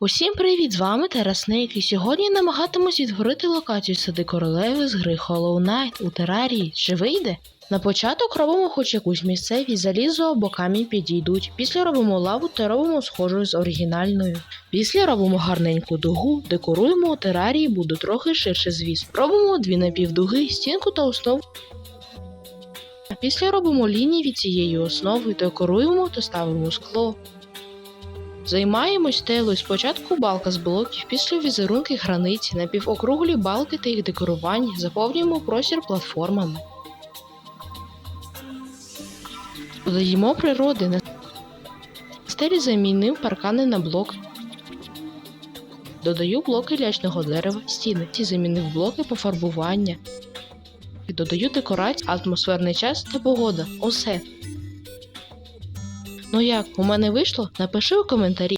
Усім привіт! З вами Тарас Нейк, і сьогодні намагатимусь відтворити локацію сади королеви з гри Hollow Knight у терарії. Чи вийде? На початок робимо хоч якусь місцевість, залізо або камінь підійдуть. Після робимо лаву та робимо схожу з оригінальною. Після робимо гарненьку дугу, декоруємо у терарії, буде трохи ширше звіс. Робимо дві напівдуги, стінку та основу. Після робимо лінії від цієї основи, декоруємо та ставимо скло. Займаємось телою спочатку балка з блоків, після візерунки границі, напівокруглі балки та їх декорування, заповнюємо простір платформами. Додаємо природи. На стелі замінив паркани на блок. Додаю блоки лячного дерева, стіни. Ці замінив блоки пофарбування. Додаю декорації, атмосферний час та погода. Усе. Ну як, у мене вийшло? Напиши у коментарі.